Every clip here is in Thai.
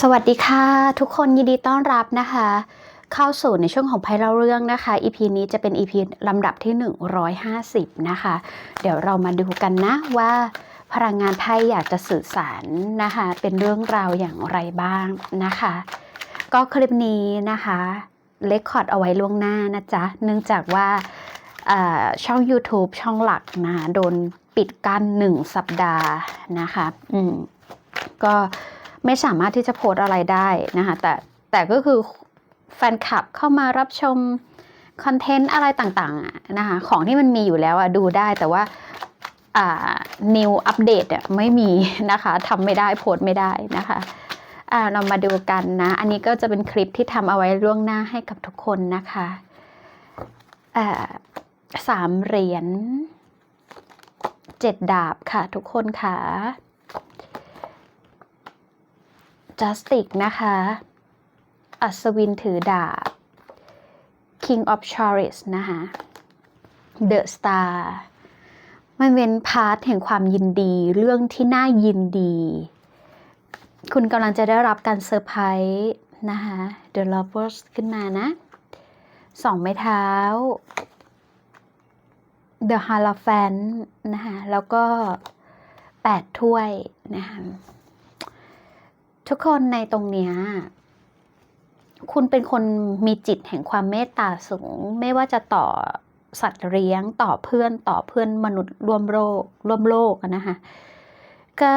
สวัสดีค่ะ ทุกคนยินดีต้อนรับนะคะ เข้าสู่ในช่วงของภัยเล่าเรื่องนะคะ EP นี้จะเป็น EP ลำดับที่ 150 นะคะ เดี๋ยวเรามาดูกันนะว่าพลังงานไพ่อยากจะสื่อสารนะคะ เป็นเรื่องราวอย่างไรบ้างนะคะ ก็คลิปนี้นะคะเลคคอร์ดเอาไว้ล่วงหน้านะจ๊ะ เนื่องจากว่าอ่าช่อง YouTube ช่องหลักนะโดนปิดกั้น1สัปดาห์นะคะ อืมก็ ไม่สามารถที่จะโพสอะไรได้นะคะแต่แต่ก็คือแฟนคลับเข้ามารับชมคอนเทนต์อะไรต่างๆนะคะของที่มันมีอยู่แล้วอะดูได้แต่ว่าอ่า new update ไม่มีนะคะทำไม่ได้โพสไม่ได้นะคะอ่าเรามาดูกันนะ อันนี้ก็จะเป็นคลิปที่ทำเอาไว้ล่วงหน้าให้กับทุกคนนะคะอ่าสามเหรียญเจ็ดดาบค่ะทุกคนค่ะ Justice นะคะ อัศวินถือดาบ King of Charis นะคะ The Star มันเป็นพาร์ทแห่งความยินดี เรื่องที่น่ายินดี คุณกำลังจะได้รับการเซอร์ไพรส์นะคะ The Lovers ขึ้นมานะ สองไม้เท้า The Hierophant นะคะ แล้วก็แปดถ้วยนะคะ ทุกคนในตรงเนี้ยคุณเป็นคนมีจิตแห่งความเมตตาสูง ไม่ว่าจะต่อสัตว์เลี้ยงต่อเพื่อนต่อเพื่อนมนุษย์ร่วมโลกร่วมโลกนะคะก็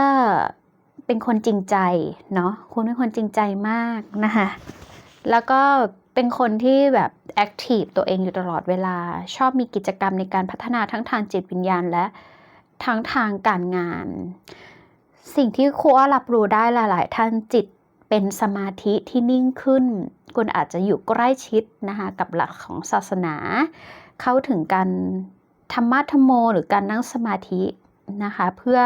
เป็นคนจริงใจเนาะคุณเป็นคนจริงใจมากนะคะแล้วก็เป็นคนที่แบบแอคทีฟตัวเองอยู่ตลอดเวลา ชอบมีกิจกรรมในการพัฒนาทั้งทางจิตวิญญาณและทั้งทางการงาน สิ่งที่ครูอ้อรับรู้ได้หลาย ๆ ท่านจิตเป็นสมาธิที่นิ่งขึ้น คุณอาจจะอยู่ใกล้ชิดนะคะกับหลักของศาสนา เข้าถึงการธรรมะธรรมโม หรือการนั่งสมาธินะคะเพื่อ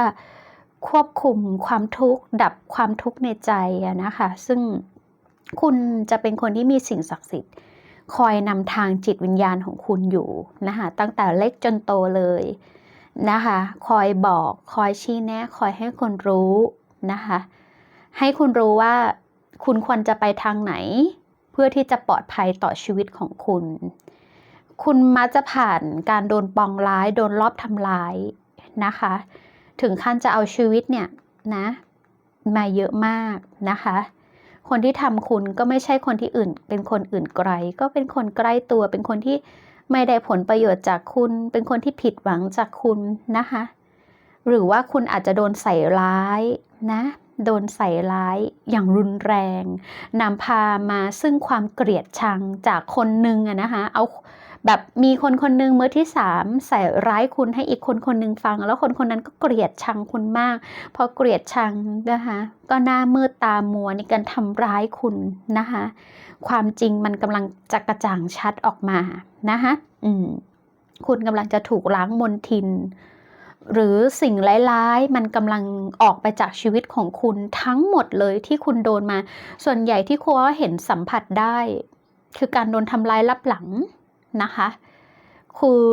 ควบคุมความทุกข์ ดับความทุกข์ในใจนะคะ ซึ่งคุณจะเป็นคนที่มีสิ่งศักดิ์สิทธิ์ คอยนำทางจิตวิญญาณของคุณอยู่นะคะตั้งแต่เล็กจนโตเลย นะคะ คอยบอกคอยชี้แนะคอยให้คนรู้นะคะ ให้คุณรู้ว่าคุณควรจะไปทางไหน เพื่อที่จะปลอดภัยต่อชีวิตของคุณ คุณมักจะผ่านการโดนปองร้าย โดนลอบทำร้ายนะคะ ถึงขั้นจะเอาชีวิตเนี่ยนะมาเยอะมากนะคะ คนที่ทำคุณก็ไม่ใช่คนที่อื่น เป็นคนอื่นไกล ก็เป็นคนใกล้ตัวเป็นคนที่ ไม่ได้ผลประโยชน์จากคุณ เป็นคนที่ผิดหวังจากคุณนะคะ หรือว่าคุณอาจจะโดนใส่ร้ายนะ โดนใส่ร้ายอย่างรุนแรงนำพามาซึ่งความเกลียดชังจากคนหนึ่งอะนะคะ เอา แบบมีคนคนหนึ่งมือที่สามใส่ร้ายคุณให้อีกคนคนหนึ่งฟัง แล้วคนคนนั้นก็เกลียดชังคุณมาก พอเกลียดชังนะคะก็หน้ามืดตามัวในการทำร้ายคุณนะคะความจริงมันกำลังจะกระจ่างชัดออกมานะคะอืมคุณกำลังจะถูกล้างมนทิน หรือสิ่งร้ายๆ มันกำลังออกไปจากชีวิตของคุณทั้งหมดเลยที่คุณโดนมา ส่วนใหญ่ที่ครูว่าเห็นสัมผัสได้ คือการโดนทำร้ายลับหลัง นะคะ คือ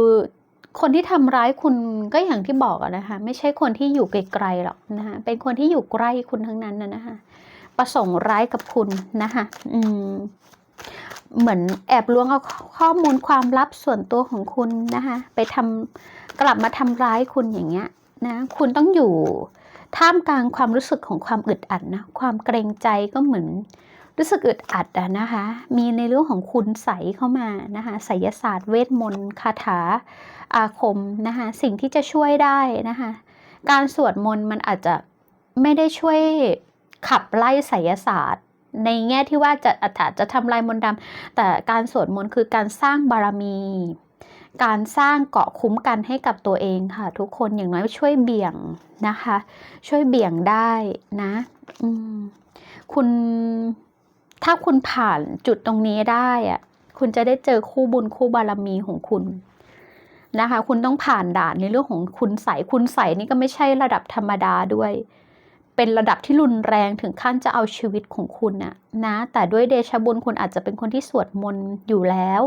คนที่ทำร้ายคุณก็อย่างที่บอกอะนะคะ ไม่ใช่คนที่อยู่ไกลๆหรอกนะคะเป็นคนที่อยู่ใกล้คุณทั้งนั้นนะนะคะ ประสงค์ร้ายกับคุณนะคะอืมเหมือนแอบล้วงเอาข้อมูลความลับส่วนตัวของคุณนะคะ ไปทำกลับมาทำร้ายคุณอย่างเงี้ยนะคุณต้องอยู่ท่ามกลางความรู้สึกของความอึดอัดนะความเกรงใจก็เหมือน รู้สึกอึดอัดอะนะคะ มีในเรื่องของคุณใสเข้ามานะคะไสยศาสตร์เวทมนต์คาถาอาคมนะคะสิ่งที่จะช่วยได้นะคะการสวดมนต์มันอาจจะไม่ได้ช่วยขับไล่ไสยศาสตร์ ในแง่ที่ว่าจะอาจจะทำลายมนต์ดำแต่การสวดมนต์คือการสร้างบารมี การสร้างเกาะคุ้มกันให้กับตัวเองค่ะ ทุกคนอย่างน้อยช่วยเบี่ยงนะคะ ช่วยเบี่ยงได้นะคุณ ถ้าคุณผ่านจุดตรงนี้ได้อะคุณจะได้เจอคู่บุญคู่บารมีของคุณนะคะ คุณต้องผ่านด่านในเรื่องของคุณใสคุณใสนี่ก็ไม่ใช่ระดับธรรมดาด้วย เป็นระดับที่รุนแรงถึงขั้นจะเอาชีวิตของคุณนะนะ แต่ด้วยเดชะบุญคุณอาจจะเป็นคนที่สวดมนต์อยู่แล้ว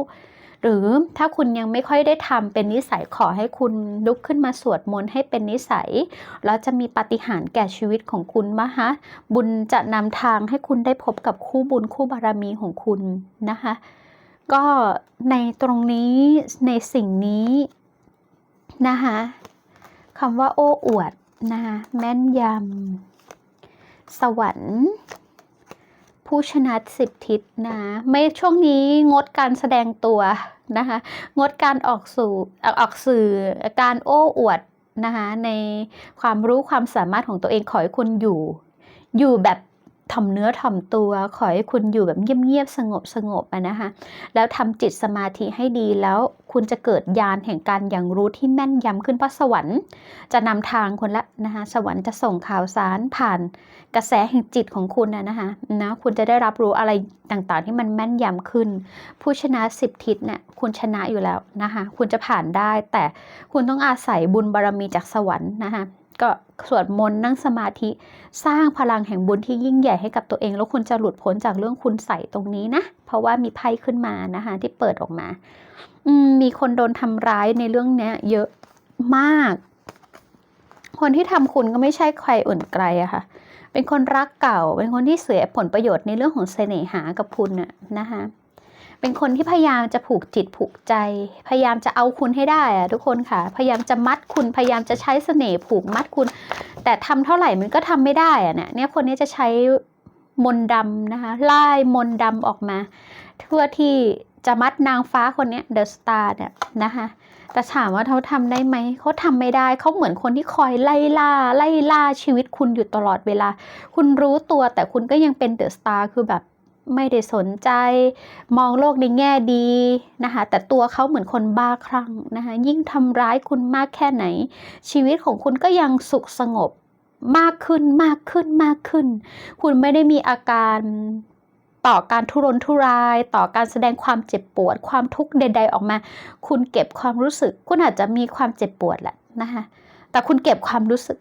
หรือถ้าคุณยังไม่ค่อยได้ทำเป็นนิสัยขอให้คุณลุกขึ้นมาสวดมนต์ให้เป็นนิสัย แล้วจะมีปาฏิหาริย์แก่ชีวิตของคุณมหะบุญจะนำทางให้คุณได้พบกับคู่บุญคู่บารมีของคุณนะคะก็ในตรงนี้ในสิ่งนี้นะคะคำว่าโอ้อวดนะคะแม่นยำสวรรค์ ผู้ชนะสิบทิศนะไม่ช่วงนี้งดการแสดงตัวนะคะงดการออกสู่ออกสื่อการโอ้อวดนะคะในความรู้ความสามารถของตัวเองขอให้คุณอยู่ อยู่แบบ ถ่อมเนื้อถ่อมตัว ขอให้คุณอยู่แบบเงียบๆสงบสงบๆนะคะแล้วทำจิตสมาธิให้ดีแล้วคุณจะเกิดญาณแห่งการอย่างรู้ที่แม่นยำขึ้นเพราะสวรรค์ จะนำทางคนละนะคะสวรรค์จะส่งข่าวสารผ่านกระแสแห่งจิตของคุณนะนะคะนะคุณจะได้รับรู้อะไรต่างๆ ที่มันแม่นยำขึ้น ผู้ชนะสิบทิศเนี่ยคุณชนะอยู่แล้วนะคะคุณจะผ่านได้ แต่คุณต้องอาศัยบุญบารรมีจากสวรรค์นะคะ ก็สวดมนต์นั่งสมาธิ สร้างพลังแห่งบุญที่ยิ่งใหญ่ให้กับตัวเอง แล้วคุณจะหลุดพ้นจากเรื่องคุณใส่ตรงนี้นะ เพราะว่ามีไพ่ขึ้นมานะคะที่เปิดออกมา อืมมีคนโดนทำร้ายในเรื่องเนี้ย เยอะมาก คนที่ทำคุณก็ไม่ใช่ใครอื่นไกลอะค่ะ เป็นคนรักเก่า เป็นคนที่เสียผลประโยชน์ในเรื่องของเสน่หากับคุณน่ะนะคะ เป็นคนที่พยายามจะผูกจิตผูกใจ พยายามจะเอาคุณให้ได้อะทุกคนค่ะ พยายามจะมัดคุณพยายามจะใช้เสน่ห์ผูกมัดคุณ แต่ทำเท่าไหร่มันก็ทำไม่ได้อะเนี่ยเนี่ยคนนี้จะใช้มนดำนะคะไล่มนดำออกมาเพื่อที่จะมัดนางฟ้าคนนี้เดอะสตาร์เนี่ยนะคะแต่ถามว่าเขาทำได้ไหม เขาทำไม่ได้ เขาเหมือนคนที่คอยไล่ล่า ไล่ล่าชีวิตคุณอยู่ตลอดเวลา คุณรู้ตัวแต่คุณก็ยังเป็นเดอะสตาร์คือแบบ ไม่ได้สนใจ มองโลกในแง่ดีนะคะแต่ตัวเขาเหมือนคนบ้าคลั่งนะคะยิ่งทำร้ายคุณมากแค่ไหน ชีวิตของคุณก็ยังสุขสงบมากขึ้นมากขึ้นมากขึ้น คุณไม่ได้มีอาการต่อการทุรนทุราย ต่อการแสดงความเจ็บปวด ความทุกข์ใด ๆ ออกมา คุณเก็บความรู้สึก คุณอาจจะมีความเจ็บปวดแหละนะคะแต่คุณเก็บความรู้สึก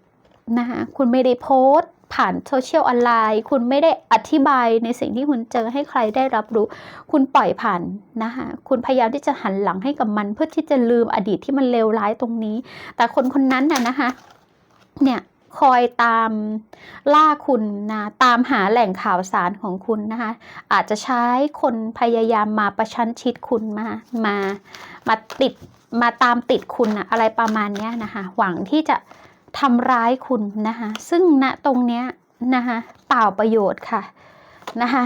นะคะคุณไม่ได้โพสต์ ผ่านโซเชียลออนไลน์ คุณไม่ได้อธิบายในสิ่งที่คุณเจอให้ใครได้รับรู้ คุณปล่อยผ่านนะคะคุณพยายามที่จะหันหลังให้กับมัน เพื่อที่จะลืมอดีตที่มันเลวร้ายตรงนี้ แต่คนคนนั้นน่ะนะคะเนี่ยคอยตามล่าคุณนะตามหาแหล่งข่าวสารของคุณนะคะอาจจะใช้คนพยายามมาประชันชิดคุณมามามาติดมาตามติดคุณนะอะไรประมาณนี้นะคะหวังที่จะ ทำร้ายคุณนะคะซึ่งณตรงเนี้ยนะคะเปล่าประโยชน์ค่ะนะคะ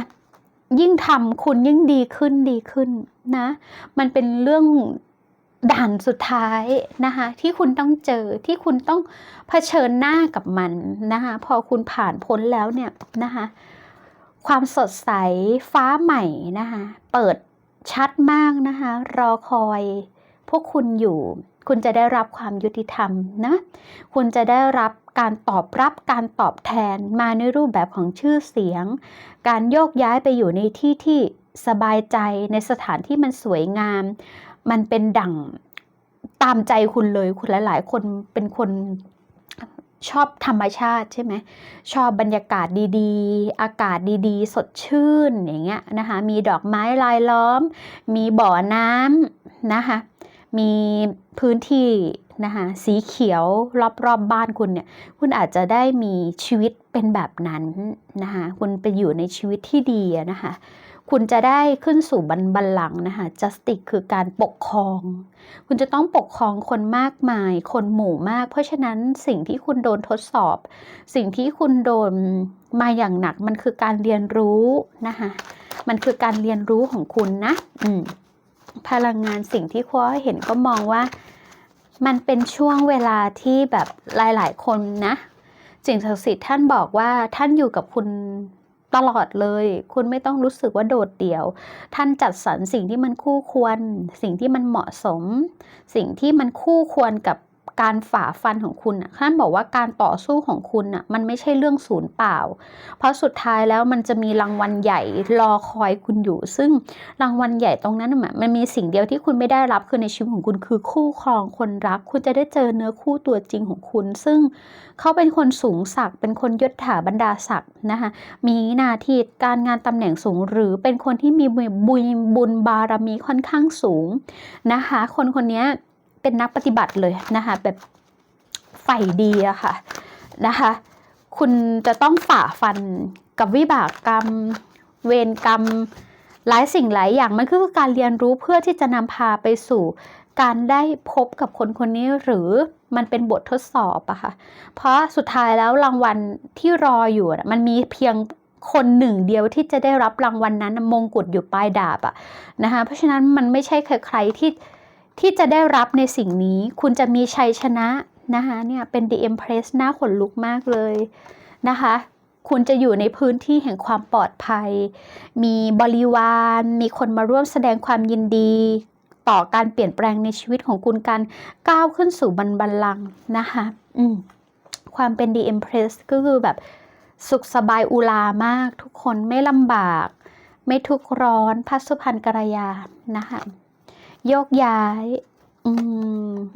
ยิ่งทำคุณยิ่งดีขึ้นดีขึ้นนะ มันเป็นเรื่องด่านสุดท้ายนะคะที่คุณต้องเจอที่คุณต้องเผชิญหน้ากับมันนะคะพอคุณผ่านพ้นแล้วเนี่ยนะคะความสดใสฟ้าใหม่นะคะเปิดชัดมากนะคะรอคอยพวกคุณอยู่ คุณจะได้รับความยุติธรรมนะ คุณจะได้รับการตอบรับการตอบแทนมาในรูปแบบของชื่อเสียง การโยกย้ายไปอยู่ในที่ที่สบายใจในสถานที่มันสวยงาม มันเป็นดั่งตามใจคุณเลย คุณหลาย ๆ คนเป็นคนชอบธรรมชาติใช่ไหมชอบบรรยากาศดีๆ อากาศดีๆ สดชื่นอย่างเงี้ยนะคะ มีดอกไม้ลายล้อม มีบ่อน้ำนะคะ มีพื้นที่นะคะสีเขียวรอบๆบบ้านคุณเนี่ย คุณอาจจะได้มีชีวิตเป็นแบบนั้นนะคะคุณไปอยู่ในชีวิตที่ดีนะคะคุณจะได้ขึ้นสู่บันบัลลังนะคะ justice คือการปกครอง คุณจะต้องปกครองคนมากมาย คนหมู่มาก เพราะฉะนั้นสิ่งที่คุณโดนทดสอบ สิ่งที่คุณโดนมาอย่างหนักมันคือการเรียนรู้นะคะ มันคือการเรียนรู้ของคุณนะ อืม พลังงานสิ่งที่คว้าเห็นก็มองว่า มันเป็นช่วงเวลาที่แบบหลาย ๆ คนนะสิ่งศักดิ์สิทธิ์ท่านบอกว่าท่านอยู่กับคุณตลอดเลย คุณไม่ต้องรู้สึกว่าโดดเดี่ยว ท่านจัดสรรสิ่งที่มันคู่ควร สิ่งที่มันเหมาะสม สิ่งที่มันคู่ควรกับ การฝ่าฟันของคุณน่ะท่านบอกว่าการต่อสู้ของคุณน่ะมันไม่ใช่เรื่องศูนย์เปล่า เพราะสุดท้ายแล้วมันจะมีรางวัลใหญ่รอคอยคุณอยู่ ซึ่งรางวัลใหญ่ตรงนั้นมันมีสิ่งเดียวที่คุณไม่ได้รับคือในชีวิตของคุณคือคู่ครองคนรัก คุณจะได้เจอเนื้อคู่ตัวจริงของคุณ ซึ่งเขาเป็นคนสูงศักดิ์เป็นคนยศถาบรรดาศักดิ์นะคะมีหน้าที่การงานตำแหน่งสูงหรือเป็นคนที่มีบุญบุญบารมีค่อนข้างสูงนะคะ คนคนนี้ เป็นนักปฏิบัติเลยนะคะแบบใฝ่ดีอะค่ะนะคะคุณจะต้องฝ่าฟันกับวิบากกรรม เวรกรรมหลายสิ่งหลายอย่างมันคือการเรียนรู้เพื่อที่จะนำพาไปสู่การได้พบกับคนคนนี้หรือมันเป็นบททดสอบอะค่ะ เพราะสุดท้ายแล้วรางวัลที่รออยู่มันมีเพียงคนหนึ่งเดียวที่จะได้รับรางวัลนั้นมงกุฎอยู่ปลายดาบอะนะคะเพราะฉะนั้นมันไม่ใช่ใครๆที่ ที่จะได้รับในสิ่งนี้ คุณจะมีชัยชนะนะคะเนี่ยเป็น The Empress หน้าขนลุกมากเลยนะคะคุณจะอยู่ในพื้นที่แห่งความปลอดภัย มีบริวาร มีคนมาร่วมแสดงความยินดี ต่อการเปลี่ยนแปลงในชีวิตของคุณการก้าวขึ้นสู่บันบัลลังนะคะอืมความเป็น The Empress ก็คือแบบสุขสบายอุลามาก ทุกคนไม่ลำบาก ไม่ทุกข์ร้อนพัสุพันกรยานะคะ โยกย้าย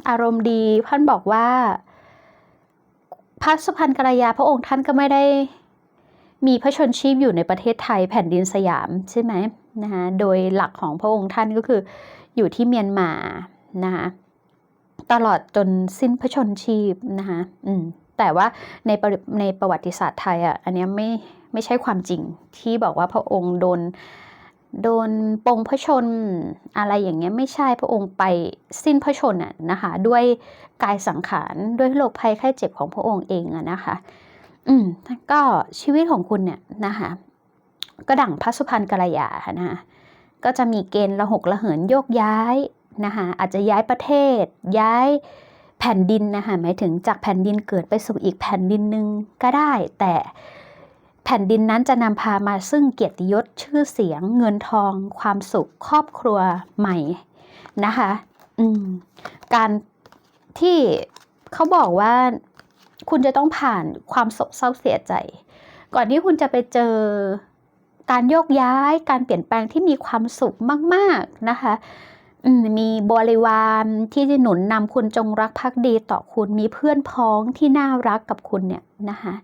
อารมณ์ดีท่านบอกว่า พระสุพรรณกรยาพระองค์ท่านก็ไม่ได้ มีพระชนชีพอยู่ในประเทศไทยแผ่นดินสยามใช่ไหมนะคะโดยหลักของพระองค์ท่านก็คืออยู่ที่เมียนมานะคะตลอดจนสิ้นพระชนชีพนะคะอืมแต่ว่าในประในประวัติศาสตร์ไทยอะอันนี้ไม่ไม่ใช่ความจริงที่บอกว่าพระองค์โดน โดนปงพระชน อะไรอย่างเงี้ยไม่ใช่พระองค์ไปสิ้นพระชนอะนะคะ ด้วยกายสังขารด้วยโรคภัยไข้เจ็บของพระองค์เองอะนะคะ อืมก็ชีวิตของคุณเนี่ยนะคะก็ดั่งพระสุพรรณกัลยานะคะก็จะมีเกณฑ์ระหกระเหินโยกย้ายนะคะอาจจะย้ายประเทศ ย้ายแผ่นดินนะคะหมายถึงจากแผ่นดินเกิดไปสู่อีกแผ่นดินหนึ่งก็ได้ แต่ แผ่นดินนั้นจะนำพามาซึ่งเกียรติยศชื่อเสียง เงินทอง ความสุขครอบครัวใหม่นะคะการที่เขาบอกว่าคุณจะต้องผ่านความโศกเศร้าเสียใจ ก่อนที่คุณจะไปเจอการโยกย้าย การเปลี่ยนแปลงที่มีความสุขมาก ๆนะคะมมีบริวารที่จะหนุนนำคุณจงรักภักดีต่อคุณมีเพื่อนพ้องที่น่ารักกับคุณเนี่ยนะคะ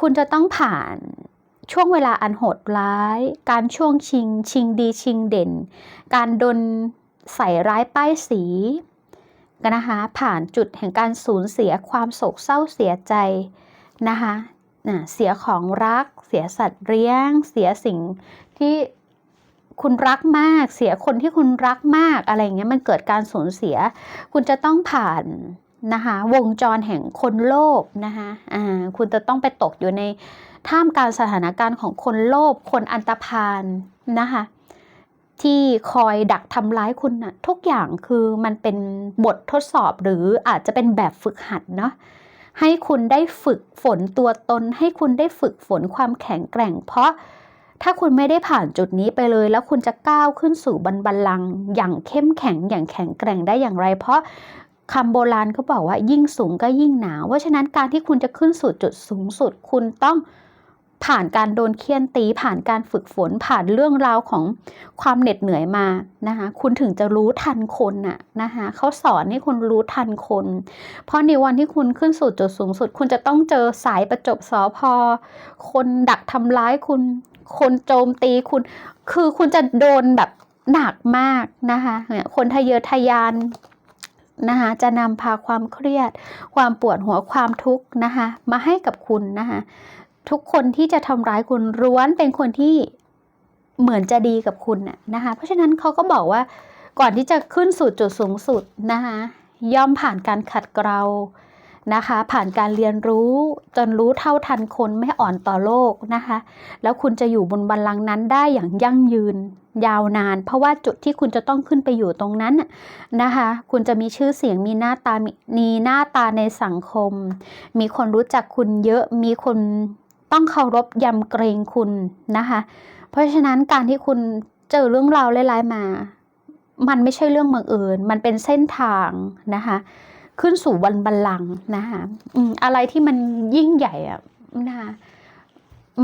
คุณจะต้องผ่านช่วงเวลาอันโหดร้าย การช่วงชิง ชิงดีชิงเด่น การโดนใส่ร้ายป้ายสีกันนะคะ ผ่านจุดแห่งการสูญเสียความโศกเศร้าเสียใจนะคะนะเสียของรัก เสียสัตว์เลี้ยง เสียสิ่งที่คุณรักมาก เสียคนที่คุณรักมากอะไรเงี้ยมันเกิดการสูญเสีย คุณจะต้องผ่าน นะคะวงจรแห่งคนโลภนะคะอ่าคุณจะต้องไปตกอยู่ในท่ามกลางสถานการณ์ของคนโลภคนอันตพาลนะคะที่คอยดักทำร้ายคุณนะทุกอย่างคือมันเป็นบททดสอบหรืออาจจะเป็นแบบฝึกหัดเนาะให้คุณได้ฝึกฝนตัวตน ให้คุณได้ฝึกฝนความแข็งแกร่ง เพราะถ้าคุณไม่ได้ผ่านจุดนี้ไปเลย แล้วคุณจะก้าวขึ้นสู่บันบัลลังอย่างเข้มแข็งอย่างแข็งแกร่งได้อย่างไร เพราะ คำโบราณเขาบอกว่ายิ่งสูงก็ยิ่งหนาว เพราะฉะนั้นการที่คุณจะขึ้นสู่จุดสูงสุด คุณต้องผ่านการโดนเคี่ยนตี ผ่านการฝึกฝนผ่านเรื่องราวของความเหน็ดเหนื่อยมานะคะคุณถึงจะรู้ทันคนน่ะนะคะเขาสอนให้คุณรู้ทันคน เพราะในวันที่คุณขึ้นสู่จุดสูงสุด คุณจะต้องเจอสายประจบสอพอ คนดักทำร้ายคุณ คนโจมตีคุณ คือคุณจะโดนแบบหนักมากนะคะคนทะเยอทะยาน นะคะจะนำพาความเครียด ความปวดหัวความทุกข์นะคะมาให้กับคุณนะคะทุกคนที่จะทำร้ายคุณร้วนเป็นคนที่เหมือนจะดีกับคุณน่ะนะคะ เพราะฉะนั้นเขาก็บอกว่าก่อนที่จะขึ้นสู่จุดสูงสุดนะคะย่อมผ่านการขัดเกลา นะคะ ผ่านการเรียนรู้จนรู้เท่าทันคนไม่อ่อนต่อโลกนะคะ แล้วคุณจะอยู่บนบัลลังก์นั้นได้อย่างยั่งยืนยาวนาน เพราะว่าจุดที่คุณจะต้องขึ้นไปอยู่ตรงนั้นนะคะ คุณจะมีชื่อเสียงมีหน้าตามีมีหน้าตาในสังคม มีคนรู้จักคุณเยอะมีคนต้องเคารพยำเกรงคุณนะคะ เพราะฉะนั้นการที่คุณเจอเรื่องราวร้ายๆมา มันไม่ใช่เรื่องบังเอิญมันเป็นเส้นทางนะคะ ขึ้นสู่วันบัลลังก์นะคะออะไรที่มันยิ่งใหญ่อะนะคะ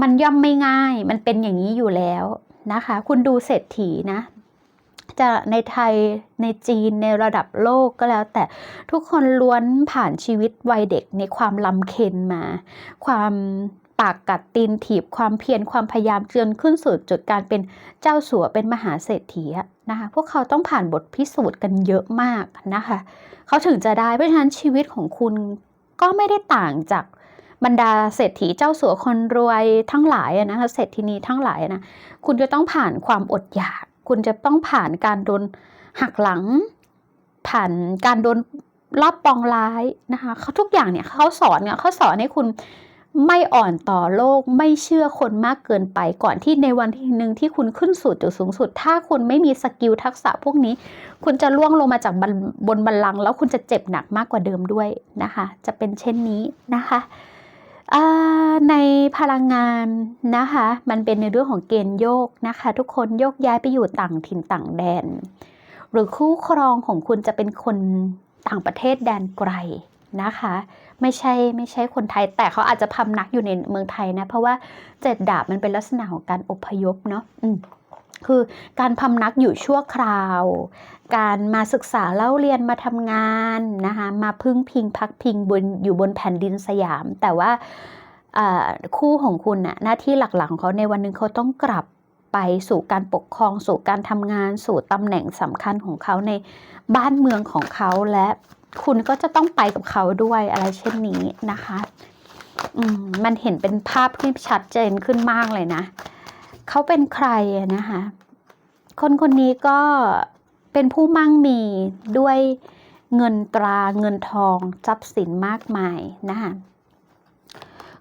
มันย่อมไม่ง่าย มันเป็นอย่างนี้อยู่แล้วนะคะ คุณดูเศรษฐีนะ จะในไทยในจีนในระดับโลกก็แล้ว แต่ทุกคนล้วนผ่านชีวิตวัยเด็กในความลำเค็นมา ความ ปากกัดตีนถีบความเพียรความพยายามจนขึ้นสู่จุดการเป็นเจ้าสัวเป็นมหาเศรษฐีนะคะพวกเขาต้องผ่านบทพิสูจน์กันเยอะมากนะคะเขาถึงจะได้เพราะฉะนั้นชีวิตของคุณก็ไม่ได้ต่างจากบรรดาเศรษฐีเจ้าสัวคนรวยทั้งหลายนะคะเศรษฐินีทั้งหลายนะคุณจะต้องผ่านความอดอยาก คุณจะต้องผ่านการโดนหักหลัง ผ่านการโดนรอบปองร้ายนะคะเขาทุกอย่างเนี่ยเขาสอนเนี่ยเขาสอนให้คุณ ไม่อ่อนต่อโลกไม่เชื่อคนมากเกินไปก่อนที่ในวันที่หนึ่งที่คุณขึ้นสู่จุดสูงสุด ถ้าคุณไม่มีสกิลทักษะพวกนี้ คุณจะล่วงลงมาจากบนบนบัลลังแล้วคุณจะเจ็บหนักมากกว่าเดิมด้วยนะคะ จะเป็นเช่นนี้นะคะในพลังงานนะคะ มันเป็นในเรื่องของเกณฑ์โยกนะคะ ทุกคนโยกย้ายไปอยู่ต่างถิ่นต่างแดน หรือคู่ครองของคุณจะเป็นคนต่างประเทศแดนไกลนะคะ ไม่ใช่ไม่ใช่คนไทย แต่เขาอาจจะพำนักอยู่ในเมืองไทยนะ เพราะว่าเจ็ดดาบมันเป็นลักษณะของการอพยพเนาะคือการพำนักอยู่ชั่วคราว การมาศึกษาเล่าเรียนมาทำงานนะคะมาพึ่งพิงพักพิงบนอยู่บนแผ่นดินสยาม แต่ว่าอ่าคู่ของคุณน่ะหน้าที่หลักๆของเขาในวันหนึ่งเขาต้องกลับไปสู่การปกครองสู่การทำงานสู่ตำแหน่งสำคัญของเขาในบ้านเมืองของเขาและ คุณก็จะต้องไปกับเขาด้วยอะไรเช่นนี้นะคะมมันเห็นเป็นภาพที่ชัดเจนขึ้นมากเลยนะ เขาเป็นใครนะคะ คนคนนี้ก็เป็นผู้มั่งมีด้วยเงินตราเงินทองทรัพย์สินมากมายนะคะ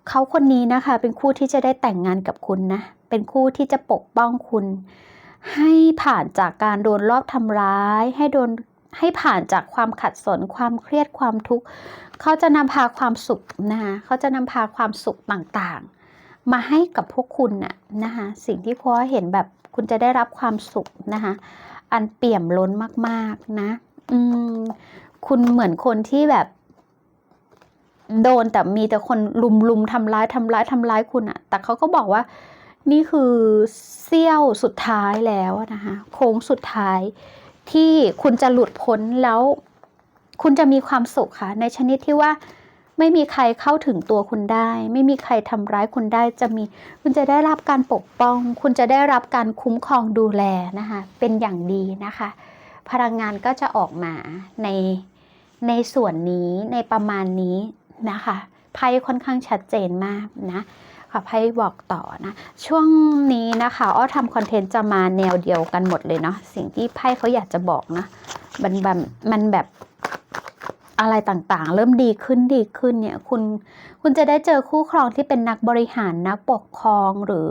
เขาคนนี้นะคะ เป็นคู่ที่จะได้แต่งงานกับคุณนะ เป็นคู่ที่จะปกป้องคุณ ให้ผ่านจากการโดนรอบทำร้าย ให้โดน ให้ผ่านจากความขัดสนความเครียดความทุกข์เขาจะนำพาความสุขนะคะเขาจะนำพาความสุขต่างๆ มาให้กับพวกคุณน่ะนะคะสิ่งที่พ่อเห็นแบบคุณจะได้รับความสุขนะคะอันเปี่ยมล้นมากๆนะอืมคุณเหมือนคนที่แบบโดนแต่มีแต่คนลุมลุมทำร้ายทำร้ายทำร้ายคุณอะแต่เขาก็บอกว่านี่คือเสี้ยวสุดท้ายแล้วนะคะโค้งสุดท้าย ที่คุณจะหลุดพ้นแล้ว คุณจะมีความสุขค่ะ ในชนิดที่ว่าไม่มีใครเข้าถึงตัวคุณได้ ไม่มีใครทำร้ายคุณได้จะมี คุณจะได้รับการปกป้อง คุณจะได้รับการคุ้มครองดูแลนะคะเป็นอย่างดีนะคะ พลังงานก็จะออกมาในในส่วนนี้ในประมาณนี้นะคะไพ่ค่อนข้างชัดเจนมากนะ ค่ะไพ่บอกต่อนะ ช่วงนี้นะคะอ้อทำคอนเทนต์จะมาแนวเดียวกันหมดเลยเนาะสิ่งที่ไพ่เขาอยากจะบอกนะมันแบบมันแบบอะไรต่างๆ เริ่มดีขึ้นดีขึ้นเนี่ยคุณคุณจะได้เจอคู่ครองที่เป็นนักบริหารนักปกครองหรือ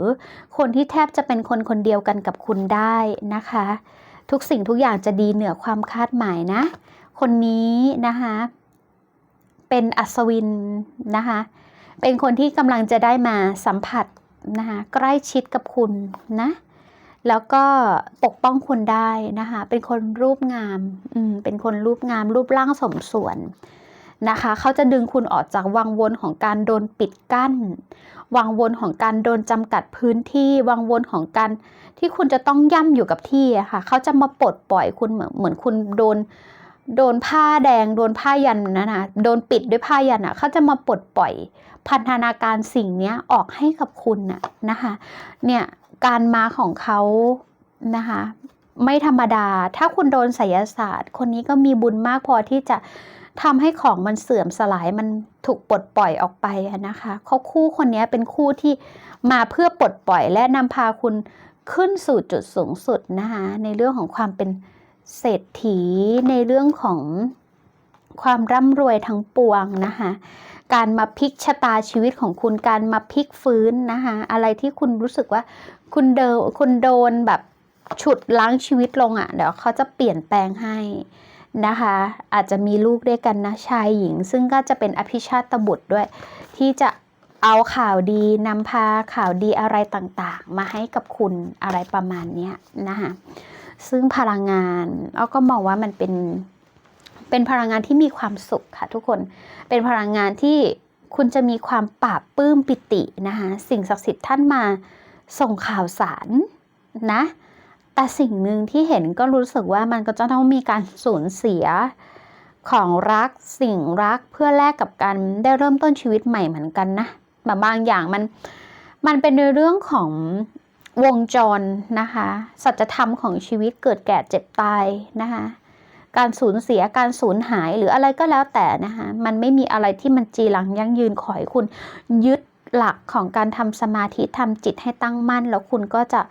คนที่แทบจะเป็นคนคนเดียวกันกับคุณได้นะคะ ทุกสิ่งทุกอย่างจะดีเหนือความคาดหมายนะ คนนี้นะคะ เป็นอัศวินนะคะ เป็นคนที่กำลังจะได้มาสัมผัสนะคะใกล้ชิดกับคุณนะแล้วก็ปกป้องคุณได้นะคะ เป็นคนรูปงามอืมเป็นคนรูปงามรูปร่างสมส่วนนะคะ เขาจะดึงคุณออกจากวังวนของการโดนปิดกั้น วังวนของการโดนจำกัดพื้นที่ วังวนของการที่คุณจะต้องย่ำอยู่กับที่อะค่ะ เขาจะมาปลดปล่อยคุณเหมือนเหมือนคุณโดน โดนผ้าแดงโดนผ้ายันนะนะโดนปิดด้วยผ้ายันอะเขาจะมาปลดปล่อยพันธนาการสิ่งเนี้ยออกให้กับคุณน่ะนะคะเนี่ยการมาของเขานะคะไม่ธรรมดา ถ้าคุณโดนไสยศาสตร์ คนนี้ก็มีบุญมากพอที่จะทำให้ของมันเสื่อมสลายมันถูกปลดปล่อยออกไปนะคะเขาคู่คนนี้เป็นคู่ที่มาเพื่อปลดปล่อยและนำพาคุณขึ้นสู่จุดสูงสุดนะคะในเรื่องของความเป็น เศรษฐีในเรื่องของความร่ำรวยทั้งปวงนะคะการมาพลิกชะตาชีวิตของคุณการมาพลิกฟื้นนะคะอะไรที่คุณรู้สึกว่าคุณเดนคุณโดนแบบฉุดล้างชีวิตลงอะ่ะเดี๋ยวเขาจะเปลี่ยนแปลงให้นะคะ อาจจะมีลูกด้วยกันนะชายหญิง ซึ่งก็จะเป็นอภิชาตบุตรด้วย ที่จะเอาข่าวดีนำพาข่าวดีอะไรต่างๆ มาให้กับคุณอะไรประมาณนี้นะคะ ซึ่งพลังงานอ้อก็มองว่ามันเป็นเป็นพลังงานที่มีความสุขค่ะทุกคน เป็นพลังงานที่คุณจะมีความปราบปลื้มปิตินะคะสิ่งศักดิ์สิทธิ์ท่านมาส่งข่าวสารนะ แต่สิ่งหนึ่งที่เห็นก็รู้สึกว่ามันก็จะต้องมีการสูญเสียของรักสิ่งรักเพื่อแลกกับการได้เริ่มต้นชีวิตใหม่เหมือนกันนะแบบบางอย่างมันมันเป็นในเรื่องของ วงจรนะคะสัจธรรมของชีวิตเกิดแก่เจ็บตายนะคะการสูญเสียการสูญหายหรืออะไรก็แล้วแต่นะคะมันไม่มีอะไรที่มันจีรังยั่งยืนขอให้คุณยึดหลักของการทำสมาธิทำจิตให้ตั้งมั่น แล้วคุณก็จะ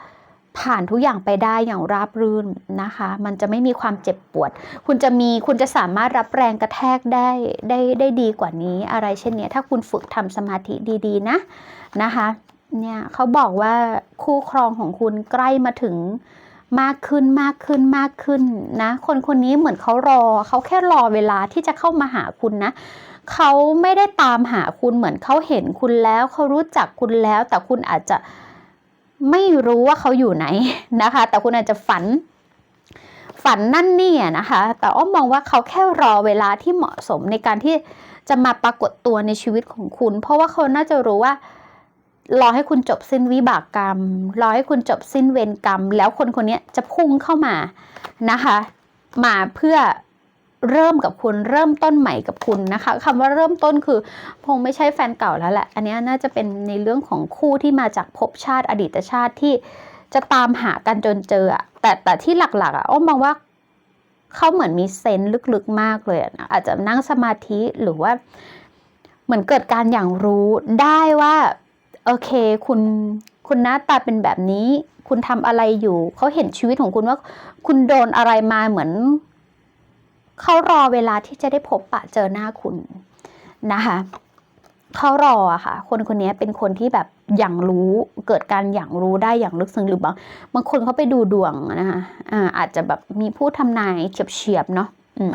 ผ่านทุกอย่างไปได้อย่างราบรื่นนะคะ มันจะไม่มีความเจ็บปวด คุณจะมีคุณจะสามารถรับแรงกระแทกได้ได้ได้ดีกว่านี้ อะไรเช่นเนี้ยถ้าคุณฝึกทำสมาธิดี ๆ นะนะคะ เนี่ยเขาบอกว่าคู่ครองของคุณใกล้มาถึงมากขึ้นมากขึ้นมากขึ้นนะ คนคนนี้เหมือนเขารอเขาแค่รอเวลาที่จะเข้ามาหาคุณนะเขาไม่ได้ตามหาคุณเหมือนเขาเห็นคุณแล้วเขารู้จักคุณแล้ว แต่คุณอาจจะไม่รู้ว่าเขาอยู่ไหนนะคะ แต่คุณอาจจะฝัน ฝันนั่นนี่นะคะ แต่อ้อมมองว่าเขาแค่รอเวลาที่เหมาะสมในการที่จะมาปรากฏตัวในชีวิตของคุณ เพราะว่าเขาน่าจะรู้ว่า รอให้คุณจบสิ้นวิบากกรรม รอให้คุณจบสิ้นเวรกรรม แล้วคนคนนี้จะพุ่งเข้ามานะคะ มาเพื่อเริ่มกับคุณเริ่มต้นใหม่กับคุณนะคะคำว่าเริ่มต้นคือคงไม่ใช่แฟนเก่าแล้วแหละ อันนี้น่าจะเป็นในเรื่องของคู่ที่มาจากภพชาติอดีตชาติที่จะตามหากันจนเจอแต่แต่ที่หลักๆอะอ้อมมองว่าเขาเหมือนมีเซนลึกๆมากเลยนะอาจจะนั่งสมาธิหรือว่า เหมือนเกิดการอย่างรู้ได้ว่า โอเค คุณคุณหน้าตาเป็นแบบนี้ คุณทำอะไรอยู่ เขาเห็นชีวิตของคุณว่า คุณโดนอะไรมาเหมือนเขารอเวลาที่จะได้พบปะเจอหน้าคุณนะคะเขารออะค่ะ คนคนนี้เป็นคนที่แบบอย่างรู้เกิดการอย่างรู้ได้อย่างลึกซึ้งหรือบางบางคนเขาไปดูดวงนะคะอ่าอาจจะแบบมีผู้ทำนายเฉียบๆเนาะอืม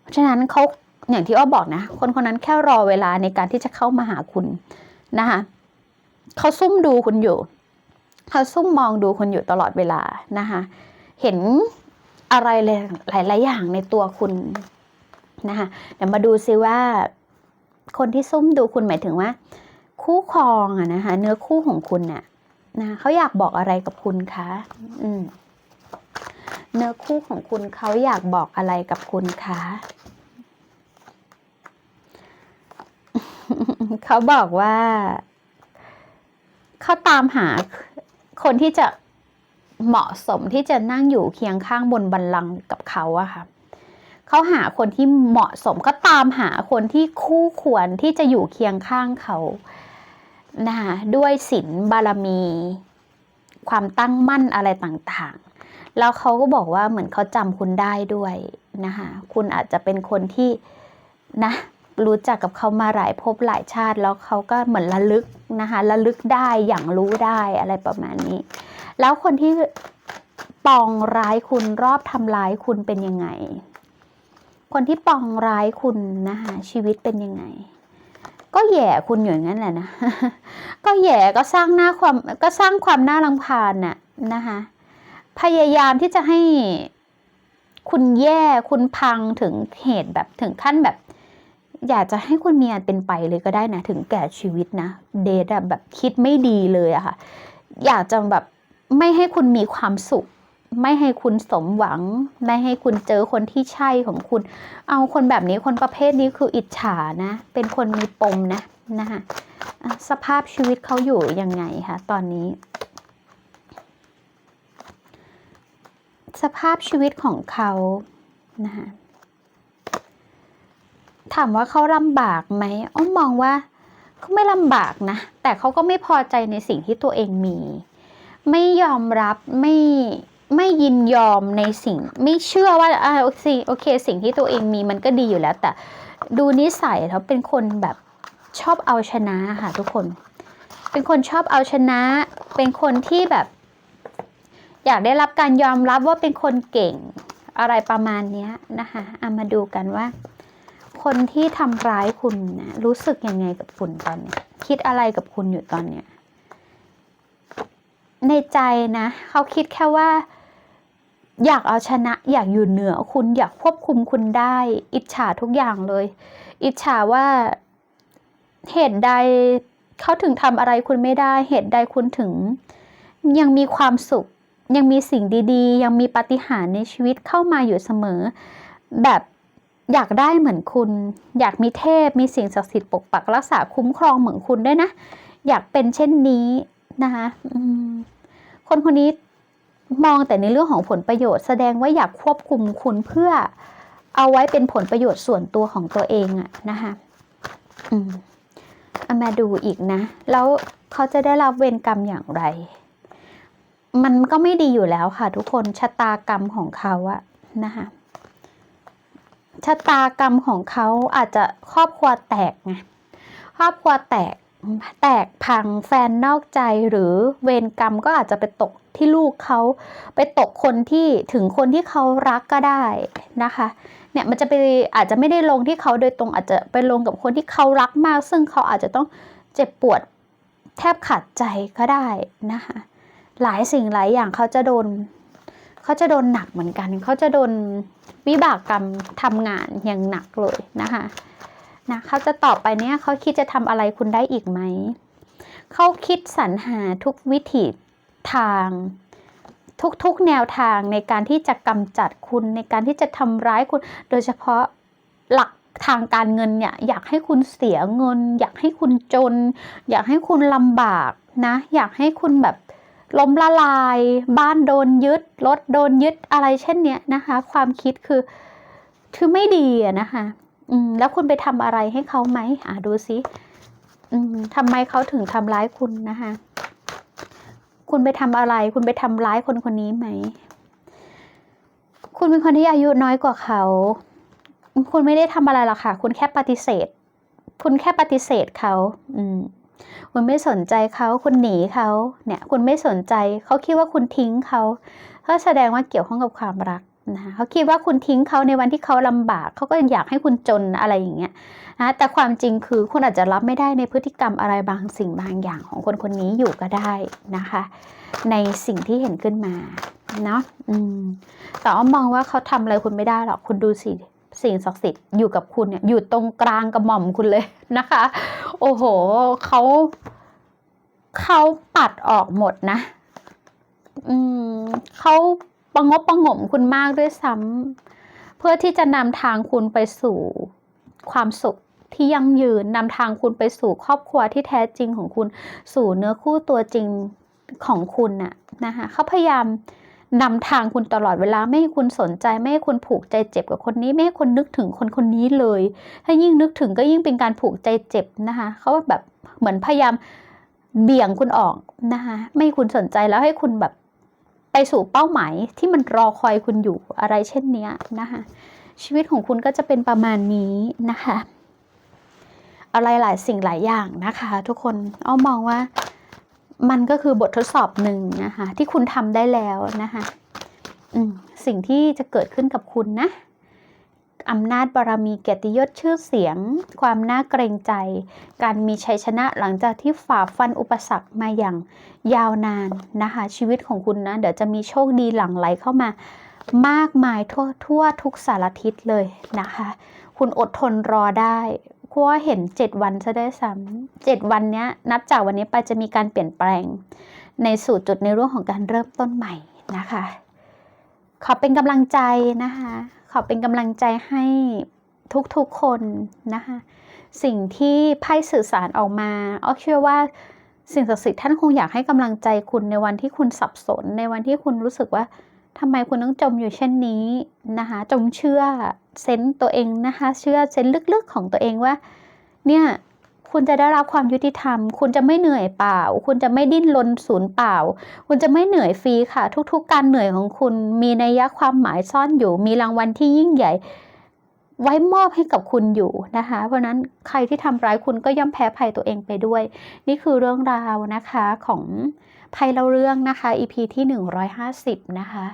เพราะฉะนั้นเขาอย่างที่อ้อบอกนะ คนคนนั้นแค่รอเวลาในการที่จะเข้ามาหาคุณนะคะ เขาซุ่มดูคุณอยู่ เขาซุ่มมองดูคุณอยู่ตลอดเวลานะคะเห็นอะไรเลยหลาย ๆ อย่างในตัวคุณนะคะเดี๋ยวมาดูซิว่า คนที่ซุ่มดูคุณหมายถึงว่า คู่ครองอะนะคะเนื้อคู่ของคุณน่ะนะเขาอยากบอกอะไรกับคุณคะอืมเนื้อคู่ของคุณเขาอยากบอกอะไรกับคุณคะเขาบอกว่า เขาตามหาคนที่จะเหมาะสมที่จะนั่งอยู่เคียงข้างบนบัลลังก์กับเขาอะค่ะเขาหาคนที่เหมาะสมก็ตามหาคนที่คู่ควรที่จะอยู่เคียงข้างเขานะคะด้วยศีลบารมี ความตั้งมั่นอะไรต่างๆ แล้วเขาก็บอกว่าเหมือนเขาจำคุณได้ด้วยนะคะคุณอาจจะเป็นคนที่นะ รู้จักกับเขามาหลายภพหลายชาติ แล้วเขาก็เหมือนระลึกนะคะระลึกได้อย่างรู้ได้อะไรประมาณนี้ แล้วคนที่ปองร้ายคุณรอบทำร้ายคุณเป็นยังไง คนที่ปองร้ายคุณนะคะชีวิตเป็นยังไง ก็แย่คุณอยู่อย่างนั้นแหละนะ ก็แย่ก็สร้างหน้าความก็สร้างความน่ารำคาญน่ะนะคะพยายามที่จะให้คุณแย่คุณพังถึงเหตุแบบถึงขั้นแบบ อยากจะให้คุณมีอันเป็นไปเลยก็ได้นะ ถึงแก่ชีวิตนะ เดทอะแบบคิดไม่ดีเลยอะค่ะ อยากจะแบบไม่ให้คุณมีความสุข ไม่ให้คุณสมหวัง ไม่ให้คุณเจอคนที่ใช่ของคุณ เอาคนแบบนี้คนประเภทนี้คืออิจฉานะ เป็นคนมีปมนะนะคะสภาพชีวิตเขาอยู่ยังไงคะตอนนี้ สภาพชีวิตของเขานะคะ ถามว่าเขาลำบากไหมอ้อมมองว่าเขาไม่ลำบากนะ แต่เขาก็ไม่พอใจในสิ่งที่ตัวเองมี ไม่ยอมรับไม่ไม่ยินยอมในสิ่ง ไม่เชื่อว่าอ่าโอเคโอเค สิ่งที่ตัวเองมีมันก็ดีอยู่แล้ว แต่ดูนิสัยแล้วเป็นคนแบบชอบเอาชนะค่ะทุกคน เป็นคนชอบเอาชนะ เป็นคนที่แบบ อยากได้รับการยอมรับว่าเป็นคนเก่งอะไรประมาณนี้นะคะเอามาดูกันว่า คนที่ทำร้ายคุณนะรู้สึกยังไงกับคุณตอนเนี้ยคิดอะไรกับคุณอยู่ตอนเนี้ยในใจนะ เขาคิดแค่ว่า อยากเอาชนะ อยากอยู่เหนือคุณอยากควบคุมคุณได้ อิจฉาทุกอย่างเลย อิจฉาว่าเหตุใดเขาถึงทำอะไรคุณไม่ได้ เหตุใดคุณถึง ยังมีความสุข ยังมีสิ่งดีๆ ยังมีปาฏิหาริย์ในชีวิตเข้ามาอยู่เสมอ แบบ อยากได้เหมือนคุณ อยากมีเทพมีสิ่งศักดิ์สิทธิ์ปกปักรักษาคุ้มครองเหมือนคุณด้วยนะ อยากเป็นเช่นนี้นะคะคนคนนี้มองแต่ในเรื่องของผลประโยชน์ แสดงว่าอยากควบคุมคุณเพื่อเอาไว้เป็นผลประโยชน์ส่วนตัวของตัวเองอะนะคะอืมเอามาดูอีกนะ แล้วเขาจะได้รับเวรกรรมอย่างไร มันก็ไม่ดีอยู่แล้วค่ะทุกคนชะตากรรมของเขาอะนะคะ ชะตากรรมของเขาอาจจะครอบครัวแตกไงครอบครัวแตกแตกพังแฟนนอกใจหรือเวรกรรมก็อาจจะไปตกที่ลูกเขา ไปตกคนที่ถึงคนที่เขารักก็ได้นะคะเนี่ยมันจะไปอาจจะไม่ได้ลงที่เขาโดยตรงอาจจะไปลงกับคนที่เขารักมาก ซึ่งเขาอาจจะต้องเจ็บปวดแทบขาดใจก็ได้นะคะหลายสิ่งหลายอย่างเขาจะโดน เขาจะโดนหนักเหมือนกัน เขาจะโดนวิบากกรรมทำงานอย่างหนักเลยนะคะนะเขาจะตอบไปเนี่ยเขาคิดจะทำอะไรคุณได้อีกไหม เขาคิดสรรหาทุกวิถีทางทุกๆแนวทางในการที่จะกำจัดคุณในการที่จะทำร้ายคุณ โดยเฉพาะหลักทางการเงินเนี่ยอยากให้คุณเสียเงิน อยากให้คุณจน อยากให้คุณลำบากนะ อยากให้คุณแบบ ล้มละลาย บ้านโดนยึด รถโดนยึดอะไรเช่นเนี้ยนะคะ ความคิดคือคือไม่ดีอะนะคะอืมแล้วคุณไปทำอะไรให้เขาไหมอะดูสิอืมทำไมเขาถึงทำร้ายคุณนะคะ คุณไปทำอะไร คุณไปทำร้ายคนคนนี้ไหม คุณเป็นคนที่อายุน้อยกว่าเขา คุณไม่ได้ทำอะไรหรอกค่ะ คุณแค่ปฏิเสธ คุณแค่ปฏิเสธเขา อืม คุณไม่สนใจเขาคุณหนีเขาเนี่ยคุณไม่สนใจเขาคิดว่าคุณทิ้งเขาก็แสดงว่าเกี่ยวข้องกับความรักนะคะเขาคิดว่าคุณทิ้งเขาในวันที่เขาลำบากเขาก็อยากให้คุณจนอะไรอย่างเงี้ยนะแต่ความจริงคือคุณอาจจะรับไม่ได้ในพฤติกรรมอะไรบางสิ่งบางอย่างของคนคนนี้อยู่ก็ได้นะคะ ในสิ่งที่เห็นขึ้นมาเนาะแต่ว่ามองว่าเขาทำอะไรคุณไม่ได้หรอกคุณดูสิ สิ่งศักดิ์สิทธิ์อยู่กับคุณเนี่ยอยู่ตรงกลางกระหม่อมคุณเลยนะคะ โอ้โหเขาเขาปัดออกหมดนะ อืมเขาประงบประงมคุณมากด้วยซ้ำเพื่อที่จะนำทางคุณไปสู่ความสุขที่ยั่งยืนนำทางคุณไปสู่ครอบครัวที่แท้จริงของคุณสู่เนื้อคู่ตัวจริงของคุณน่ะนะคะเขาพยายาม นำทางคุณตลอดเวลาไม่ให้คุณสนใจไม่ให้คุณผูกใจเจ็บกับคนนี้ ไม่ให้คุณนึกถึงคนคนนี้เลย ถ้ายิ่งนึกถึงก็ยิ่งเป็นการผูกใจเจ็บนะคะเขาแบบเหมือนพยายามเบี่ยงคุณออกนะคะไม่ให้คุณสนใจแล้วให้คุณแบบไปสู่เป้าหมายที่มันรอคอยคุณอยู่อะไรเช่นนี้นะคะชีวิตของคุณก็จะเป็นประมาณนี้นะคะ อะไรหลายสิ่งหลายอย่างนะคะ ทุกคนอ้อมองว่า มันก็คือบททดสอบหนึ่งนะคะที่คุณทำได้แล้วนะคะสิ่งที่จะเกิดขึ้นกับคุณนะอำนาจบารมีเกียรติยศชื่อเสียง ความน่าเกรงใจ การมีชัยชนะหลังจากที่ฝ่าฟันอุปสรรคมาอย่างยาวนานนะคะ ชีวิตของคุณนะ เดี๋ยวจะมีโชคดีหลั่งไหลเข้ามามากมายทั่วทั่วทุกสารทิศเลยนะคะ คุณอดทนรอได้ เพราะว่าเห็น 7 วันซะได้ซ้ำเจ็ดวันเนี้ย นับจากวันนี้ไปจะมีการเปลี่ยนแปลง ในสู่จุดในเรื่องของการเริ่มต้นใหม่นะคะ ขอเป็นกำลังใจนะคะ ขอเป็นกำลังใจให้ทุกๆคนนะคะ สิ่งที่ไพ่สื่อสารออกมาอ้อเชื่อว่าสิ่งศักดิ์สิทธิ์ท่านคงอยากให้กำลังใจคุณในวันที่คุณสับสน ในวันที่คุณรู้สึกว่า ทำไมคุณต้องจมอยู่เช่นนี้นะคะ จงเชื่อเซนต์ตัวเองนะคะ เชื่อเซนต์ลึกๆของตัวเองว่า เนี่ยคุณจะได้รับความยุติธรรม คุณจะไม่เหนื่อยเปล่า คุณจะไม่ดิ้นรนศูนย์เปล่า คุณจะไม่เหนื่อยฟรีค่ะ ทุกๆ การเหนื่อยของคุณมีนัยยะความหมายซ่อนอยู่ มีรางวัลที่ยิ่งใหญ่ ไว้มอบให้กับคุณอยู่นะคะ เพราะนั้นใครที่ทำร้ายคุณก็ย่อมแพ้ภัยตัวเองไปด้วย นี่คือเรื่องราวนะคะของ ภัยเล่าเรื่องนะคะ EP ที่ 150 นะคะ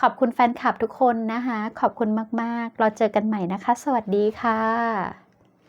ขอบคุณแฟนคลับทุกคนนะคะ ขอบคุณมาก ๆ เราเจอกันใหม่นะคะ สวัสดีค่ะ